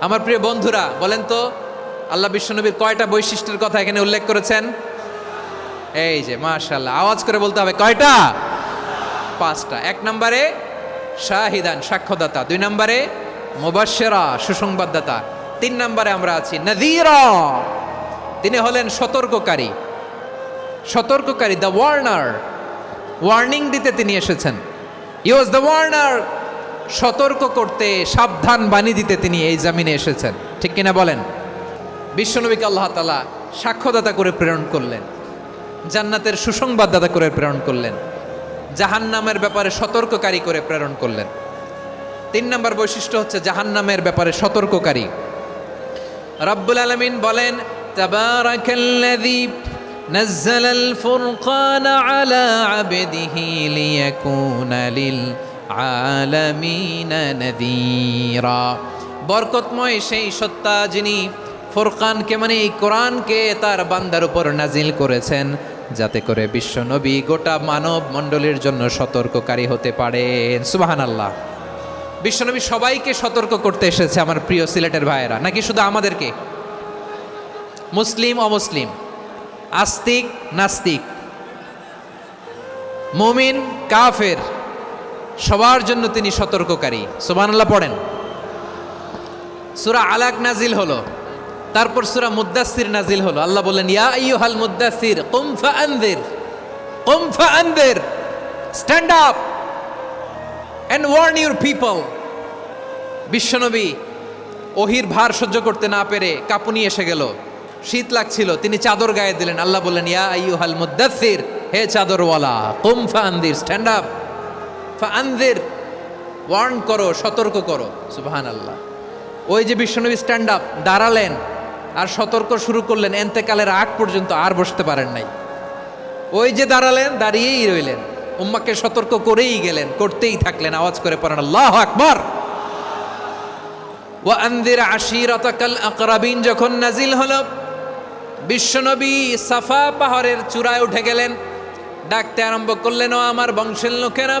আমার প্রিয় বন্ধুরা, বলেন তো, আল্লাহ বিশ্বনবীর কয়টা বৈশিষ্ট্যের কথা এখানে উল্লেখ করেছেন? এই যে মাশাল্লাহ আওয়াজ করে বলতে হবে, কয়টা? পাঁচটা। এক নম্বরে, শাহিদান, সাক্ষ্যদাতা। দুই নম্বরে, মুবাশশিরা, সুসংবাদদাতা। তিন নম্বরে আমরা আছি নদীরা তিনি হলেন সতর্ককারী। সতর্ককারী দ্য ওয়ার্নার ওয়ার্নিং দিতে তিনি এসেছেন। ইউজ দ্য ওয়ার্নার সতর্ক করতে সাবধান বাণী দিতে তিনি এই জামিনে এসেছেন ঠিক কিনা বলেন বিশ্বনবীকে আল্লাহ তালা সাক্ষ্যদাতা করে প্রেরণ করলেন জান্নাতের সুসংবাদদাতা করে প্রেরণ করলেন জাহান্নামের ব্যাপারে সতর্ককারী করে প্রেরণ করলেন তিন নম্বর বৈশিষ্ট্য হচ্ছে জাহান্নামের ব্যাপারে সতর্ককারী রব্বুল আলমিন বলেন তাবারাকাল্লাযী نزل الفرقان على عبده ليكون للعالمين আলমিন বরকতময় সেই সত্তা যিনি ফোরকানকে মানে এই কোরআনকে তার বান্দার উপর নাজিল করেছেন, যাতে করে বিশ্বনবী গোটা মানব মণ্ডলীর জন্য সতর্ককারী হতে পারেন। সুবাহান আল্লাহ বিশ্বনবী সবাইকে সতর্ক করতে এসেছে আমার প্রিয় সিলেটের ভাইয়েরা। নাকি শুধু আমাদেরকে? মুসলিম, অমুসলিম? আস্তিক, নাস্তিক? মুমিন, কাফের? সবার জন্য তিনি সতর্ককারী। সুবহানাল্লাহ পড়েন। সুরা আলাক নাজিল হলো। তারপর সুরা মুদ্দাসির নাজিল হলো। আল্লাহ বললেন, ইয়া আইয়ুহাল মুদ্দাসির কুম ফাআনদির কুম ফাআনদির, stand up and warn your people. বিশ্বনবী ওহির ভার সহ্য করতে না পেরে কাপুনি এসে গেল। শীত লাগছিল, তিনি চাদর গায়ে দিলেন। আল্লাহ বললেন, ইয়া আইয়ুহাল মুদ্দাসির হে চাদরওয়ালা, কুম ফাআনদির, স্ট্যান্ড আপ। ফাআনদির ওয়ার্ন করো, সতর্ক করো। সুবাহান আল্লাহ ওই যে বিশ্বনবী স্ট্যান্ড আপ দাঁড়ালেন, আর সতর্ক শুরু করলেন, এন্তেকালের আগ পর্যন্ত আর বসতে পারেন নাই। ওই যে দাঁড়ালেন, দাঁড়িয়েই রইলেন। উম্মাকে সতর্ক করেই গেলেন, করতেই থাকলেন, আওয়াজ করে পড়েন, আল্লাহ আকবার! ওয়া আন্দির আশিরাতাকাল আকরাবিন, যখন নাজিল হলো, বিশ্বনবী সাফা পাহাড়ের চূড়ায় উঠে গেলেন। ডাকতে আরম্ভ করলেন, ও আমার বংশের লোকেরা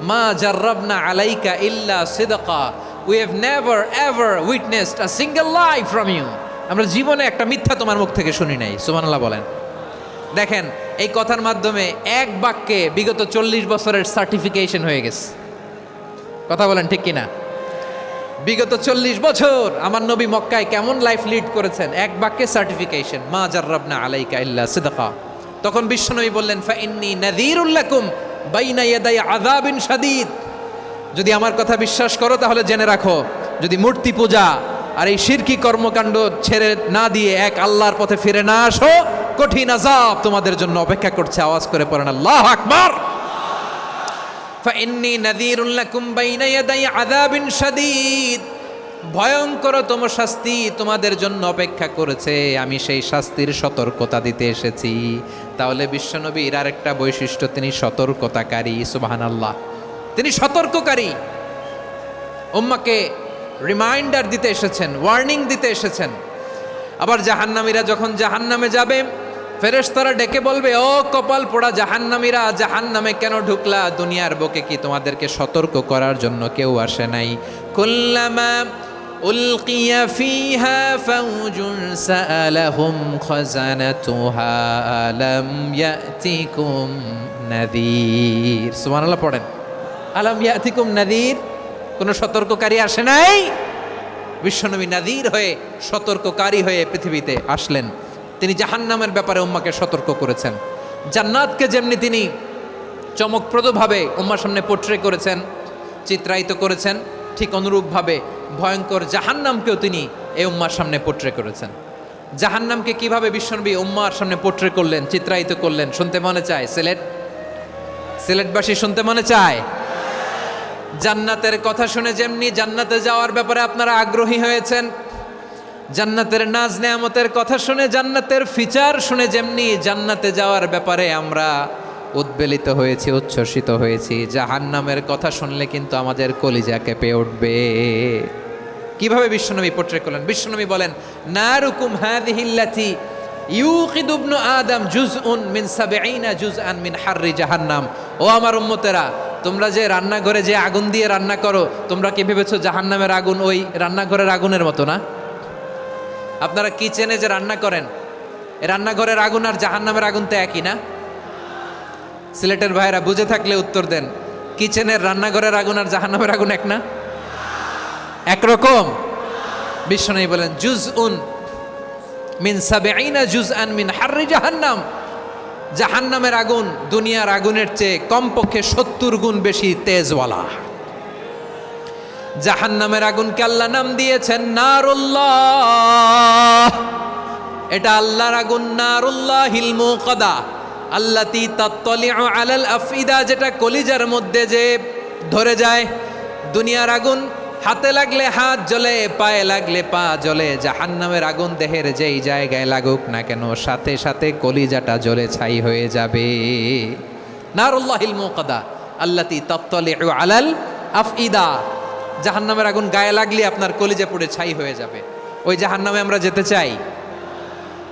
মা জার্রাবনা আলাইকা ইল্লা সিদকা we have never ever witnessed a single life from you আমরা জীবনে একটা মিথ্যা তোমার মুখ থেকে শুনি নাই, সুবহানাল্লাহ বলেন। দেখেন, এই কথার মাধ্যমে এক বাক্যে বিগত চল্লিশ বছরের সার্টিফিকেশন হয়ে গেছে। কথা বলেন ঠিক কিনা? বিগত চল্লিশ বছর আমার নবী মক্কায় কেমন লাইফ লিড করেছেন? এক বাক্যে সার্টিফিকেশন মা জার্রাবনা আলাইকা ইল্লা সিদকা। তখন বিশ্বনবী বললেন, ফা ইন্নি নাযীরুল্লাকুম বাইনা ইয়াদাই আযাবিন শাদীদ যদি আমার কথা বিশ্বাস করো তাহলে জেনে রাখো যদি মূর্তি পূজা আর এই শিরকি কর্মকাণ্ড ছেড়ে না দিয়ে এক আল্লাহর পথে ফিরে না আসো কঠিন আযাব তোমাদের জন্য অপেক্ষা করছে আওয়াজ করে পড়েন আল্লাহ আকবার فإني نذير لكم بين يدي عذاب شديد ভয়ঙ্করতম শাস্তি তোমাদের জন্য অপেক্ষা করেছে, আমি সেই শাস্তির সতর্কতা দিতে এসেছি। তাহলে বিশ্বনবীর আর একটা বৈশিষ্ট্য, তিনি সতর্কতাকারী সুবাহান আল্লাহ তিনি সতর্ককারী। উম্মাকে রিমাইন্ডার দিতে এসেছেন ওয়ার্নিং দিতে এসেছেন। আবার জাহান্নামীরা যখন জাহান্নামে যাবে ফেরেশতারা ডেকে বলবে, ও কপাল পোড়া জাহান্নামীরা, জাহান্নামে কেন ঢুকলা? দুনিয়ার বুকে কি তোমাদেরকে সতর্ক করার জন্য কেউ আসে নাই? কুল্লামা উলকিয়া ফিহা ফাউজুন সাআলাহুম খাজানাতুহা আলাম ইয়াতিকুম নাযীর সুবহানাল্লাহ, পড়েন। আলাম ইয়াতিকুম নাযীর কোনো সতর্ককারী আসে নাই? বিশ্বনবী নাদির হয়ে সতর্ককারী হয়ে পৃথিবীতে আসলেন। তিনি জাহান্নামের ব্যাপারে উম্মাকে সতর্ক করেছেন। জান্নাতকে যেমনি তিনি চমকপ্রদভাবে উম্মার সামনে পোট্রে করেছেন, চিত্রায়িত করেছেন, ঠিক অনুরূপভাবে ভয়ঙ্কর জাহান্নামকেও তিনি এই উম্মার সামনে পোট্রে করেছেন। জাহান্নামকে কীভাবে বিশ্বনবী উম্মার সামনে পোট্রে করলেন, চিত্রায়িত করলেন, শুনতে মনে চায়? সিলেট? সিলেটবাসী শুনতে মনে চায়? জান্নাতের কথা শুনে যেমনি জান্নাতে যাওয়ার ব্যাপারে আপনারা আগ্রহী হয়েছেন জান্নাতের নাজ নেয়ামতের কথা শুনে, জান্নাতের ফিচার শুনে যেমনি জান্নাতে যাওয়ার ব্যাপারে আমরা উদ্বেলিত হয়েছি, উচ্ছ্বসিত হয়েছি, জাহান্নামের কথা শুনলে কিন্তু আমাদের কলিজা কেঁপে উঠবে। কীভাবে বিশ্বনবী পোট্রে করলেন? বিশ্বনবী বলেন, নারুকুম হাদিহিল্লাতি ইউকিদু ইবনু আদম জুজউন মিন সাবঈনা জুজআন মিন হাররি জাহান্নাম। ও আমার উম্মতেরা, তোমরা যে রান্নাঘরে যে আগুন দিয়ে রান্না করো, তোমরা কি ভেবেছো জাহান্নামের আগুন ওই রান্নাঘরের আগুনের মতো না? আপনারা কিচেনে যে রান্না করেন রান্নাঘরের আগুন আর জাহান্নামের আগুন তো একই না? সিলেটের ভাইরা বুঝে থাকলে উত্তর দেন, কিচেনের রান্নাঘরের আগুন আর জাহান্নামের আগুন এক না? একরকম? বিশ্বনবী বলেন জুজ উন মিন সাবেইনা জুজ আন মিন হার্রি জাহান্নাম। জাহান্নামের আগুন দুনিয়ার আগুনের চেয়ে কমপক্ষে সত্তর গুণ বেশি তেজওয়ালা। জাহান্নামের আগুনকে আল্লাহ নাম দিয়েছেন, নারুল্লাহ। এটা আল্লাহর আগুন নারুল্লাহ হিলমু কদা আল্লাতি তাত্তলিউ আলাল আফিদা যেটা কলিজার মধ্যে যে ধরে যায়। দুনিয়ার আগুন, হাতে লাগলে হাত জ্বলে, পায়ে লাগলে পা জ্বলে। জাহান্নামের আগুন দেহের যেই জায়গায় লাগুক না কেন, সাথে সাথে কলিজাটা জ্বলে ছাই হয়ে যাবে। নারুল্লাহিল মুকাদা আল্লাতি তাত্তলিউ আলাল আফইদা। জাহান্নামের আগুন গায়ে লাগলে আপনার কলিজা পুড়ে ছাই হয়ে যাবে। ওই জাহান্নামে আমরা যেতে চাই।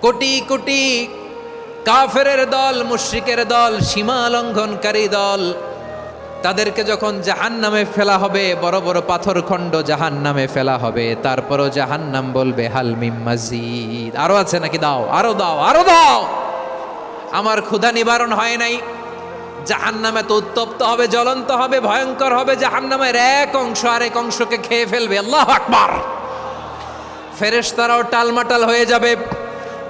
কোটি কোটি কাফেরের দল, মুশ্রিকের দল সীমা লঙ্ঘনকারী দল, তাদেরকে যখন জাহান নামে ফেলা হবে, বড় বড় পাথর খণ্ড জাহান নামে ফেলা হবে, তারপরও জাহান নাম বলবে হালমিম মসজিদ আরও আছে নাকি? দাও, আরও দাও আরও দাও! আমার ক্ষুধা নিবারণ হয় নাই। জাহান নামে তো উত্তপ্ত হবে, জ্বলন্ত হবে, ভয়ঙ্কর হবে জাহান নামের এক অংশ আরেক অংশকে খেয়ে ফেলবে। আল্লাহ আকবার! ফেরেশতারাও টালমাটাল হয়ে যাবে।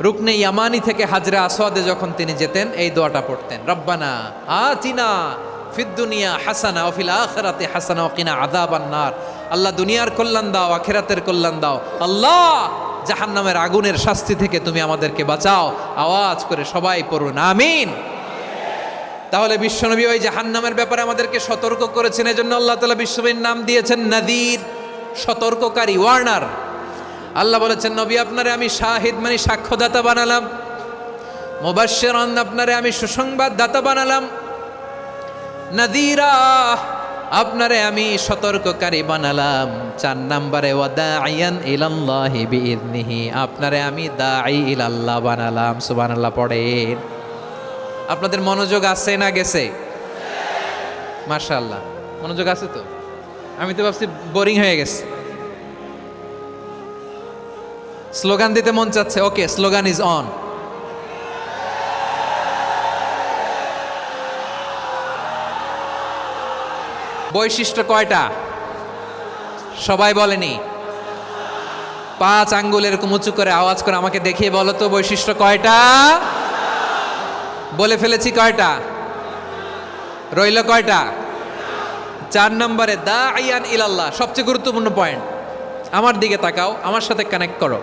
রুকনে ইয়ামানি থেকে হাজরা আসওয়াদে যখন তিনি যেতেন, এই দোয়াটা পড়তেন, রব্বানা আতিনা ফিদ্দুনিয়া হাসানা ওফিল আখেরাতে হাসানা ওকিনা আদাবান নার। আল্লাহ দুনিয়ার কল্যাণ দাও, আখেরাতের কল্যাণ দাও। আল্লাহ, জাহান্নামের আগুনের শাস্তি থেকে তুমি আমাদেরকে বাঁচাও। আওয়াজ করে সবাই পড়ুন, আমিন। তাহলে বিশ্বনবী ওই জাহান্নামের ব্যাপারে আমাদেরকে সতর্ক করেছেন, এজন্য আল্লাহ তালা বিশ্বনবীর নাম দিয়েছেন নাদির, সতর্ককারী, ওয়ার্নার। আল্লাহ বলেছেন, নবী, আপনারে আমি শাহিদ মানে সাক্ষ্যদাতা বানালাম। মুবাশশিরান, আপনারে আমি সুসংবাদ দাতা বানালাম। নাদিরা আপনারে আমি সতর্ককারী বানালাম। চার নাম্বারে ওয়াদাইয়ান ইলাল্লাহি বিইذনিহি আপনারে আমি দাঈ ইলাল্লাহ বানালাম। সুবহানাল্লাহ, পড়েন। আপনাদের মনোযোগ আছে না গেছে? মার্শাল্লাহ মনোযোগ আছে তো? আমি তো ভাবছি বোরিং হয়ে গেছে। স্লোগান দিতে মন চাচ্ছে। ওকে স্লোগান ইজ অন বৈশিষ্ট্য কয়টা? সবাই বলেনি। পাঁচ আঙ্গুল এরকম উঁচু করে আওয়াজ করে আমাকে দেখিয়ে বলো তো বৈশিষ্ট্য কয়টা? বলে ফেলেছি কয়টা? রইল কয়টা? চার নম্বরে দা আইয়ান ইলাল্লাহ সবচেয়ে গুরুত্বপূর্ণ পয়েন্ট আমার দিকে তাকাও, আমার সাথে কানেক্ট করো।